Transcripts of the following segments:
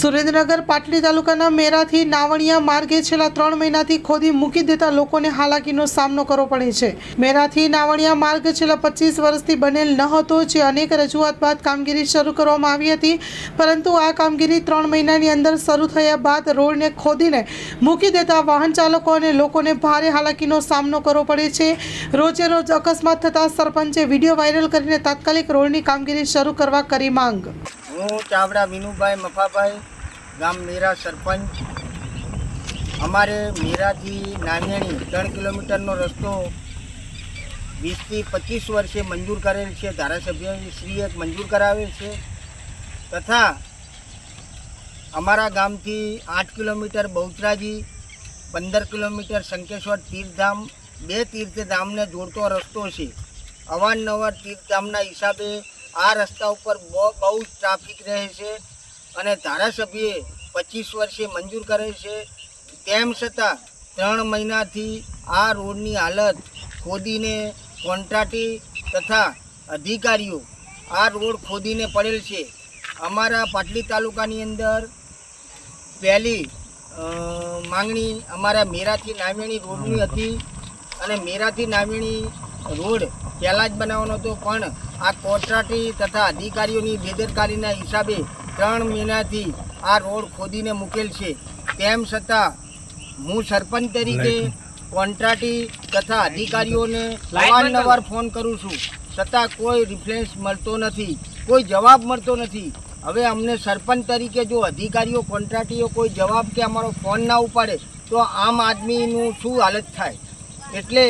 સુરેન્દ્રનગર પાટડી તાલુકાના મેરાથી નાવણિયા માર્ગે છેલ્લા ત્રણ મહિનાથી ખોદી મૂકી દેતા લોકોને હાલાકીનો સામનો કરવો પડે છે. મેરાથી નાવણિયા માર્ગ છેલ્લા પચીસ વર્ષથી બનેલ ન હતો, જે અનેક રજૂઆત બાદ કામગીરી શરૂ કરવામાં આવી હતી. પરંતુ આ કામગીરી ત્રણ મહિનાની અંદર શરૂ થયા બાદ રોડને ખોદીને મૂકી દેતા વાહન ચાલકો અને લોકોને ભારે હાલાકીનો સામનો કરવો પડે છે. રોજે રોજ અકસ્માત થતાં સરપંચે વીડિયો વાયરલ કરીને તાત્કાલિક રોડની કામગીરી શરૂ કરવા કરી માંગ. હું ચાવડા વિનુભાઈ મફાભાઈ, ગામ મેરા સરપંચ. અમારે મેરાથી નાનેણી ત્રણ કિલોમીટરનો રસ્તો વીસથી પચીસ વર્ષે મંજૂર કરેલ છે. ધારાસભ્યશ્રીએ મંજૂર કરાવેલ છે. તથા અમારા ગામથી આઠ કિલોમીટર બહુચરાજી, પંદર કિલોમીટર શંકેશ્વર તીર્થધામ, બે તીર્થધામને જોડતો રસ્તો છે. અવારનવાર તીર્થધામના હિસાબે આ રસ્તા ઉપર બહુ જ ટ્રાફિક રહે છે અને ધારાસભ્યએ પચીસ વર્ષે મંજૂર કરે છે. તેમ છતાં ત્રણ મહિનાથી આ રોડની હાલત ખોદીને કોન્ટ્રાક્ટી તથા અધિકારીઓ આ રોડ ખોદીને પડેલ છે. અમારા પાટલી તાલુકાની અંદર પહેલી માંગણી અમારા મેરાથી નાવેણી રોડની હતી અને મેરાથી નાવેણી રોડ પહેલાં જ બનાવવાનો હતો પણ આ કોન્ટ્રાક્ટી તથા અધિકારીઓની બેદરકારીના હિસાબે ત્રણ મહિનાથી આ રોડ ખોદીને મૂકેલ છે. તેમ છતાં હું સરપંચ તરીકે કોન્ટ્રાક્ટી તથા અધિકારીઓને અવારનવાર ફોન કરું છું. છતાં કોઈ રિફ્લેન્સ મળતો નથી કોઈ જવાબ મળતો નથી. હવે અમને સરપંચ તરીકે જો અધિકારીઓ કોન્ટ્રાક્ટીઓ કોઈ જવાબ કે અમારો ફોન ના ઉપાડે તો આમ આદમીનું શું હાલત થાય? એટલે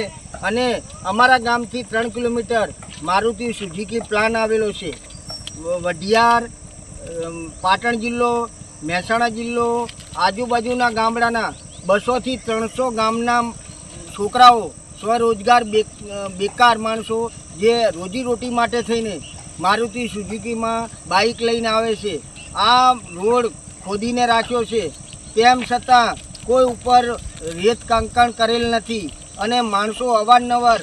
અને અમારા ગામથી ત્રણ કિલોમીટર મારુતિ સુઝુકી પ્લાન આવેલો છે. વઢિયાર પાટણ જિલ્લો, મહેસાણા જિલ્લો, આજુબાજુના ગામડાના બસોથી ત્રણસો ગામના છોકરાઓ સ્વરોજગાર બેકાર માણસો જે રોજીરોટી માટે થઈને મારુતિ સુઝુકીમાં બાઇક લઈને આવે છે. આ રોડ ખોદીને રાખ્યો છે. તેમ છતાં કોઈ ઉપર રેત કાંકણ કરેલ નથી. અને માણસો અવારનવાર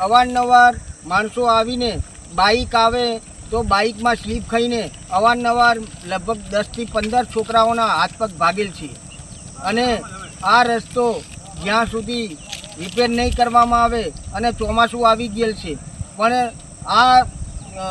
અવારનવાર માણસો આવીને બાઇક આવે તો બાઇકમાં સ્લીપ ખાઈને અવારનવાર લગભગ દસથી પંદર છોકરાઓના હાથ પગ ભાગેલ છે અને આ રસ્તો જ્યાં સુધી રિપેર નહીં કરવામાં આવે અને ચોમાસું આવી ગયેલ છે પણ આ અ,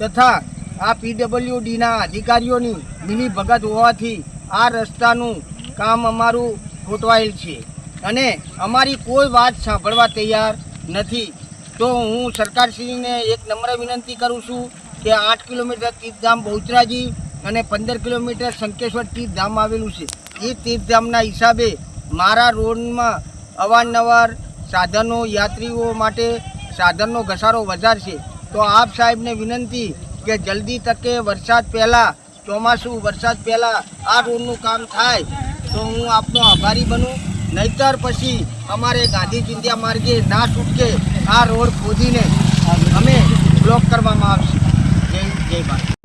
તથા આ પીડબ્લ્યુડીના અધિકારીઓની મિલી ભગત હોવાથી આ રસ્તાનું કામ અમારું ખોટવાયેલ છે. અને અમારી કોઈ વાત સાંભળવા તૈયાર નથી. તો હું સરકારશ્રીને એક નમ્ર વિનંતી કરું છું કે આઠ કિલોમીટર તીર્થધામ બહુચરાજી અને પંદર કિલોમીટર શંકેશ્વર તીર્થધામ આવેલું છે. એ તીર્થધામના હિસાબે મારા રોડમાં અવારનવાર સાધનો, યાત્રીઓ માટે સાધનનો ઘસારો વધારશે. તો આપ સાહેબને વિનંતી કે જલ્દી તકે વરસાદ પહેલાં, ચોમાસું વરસાદ પહેલાં આ રોડનું કામ થાય. તો હું આપનો આભારી બનું. નહીતર પછી અમારે ગાંધી ચિંધ્યા માર્ગે ના છૂટકે આ રોડ ખોદીને અમે બ્લોક કરવામાં આવશે. જય જય ભારત.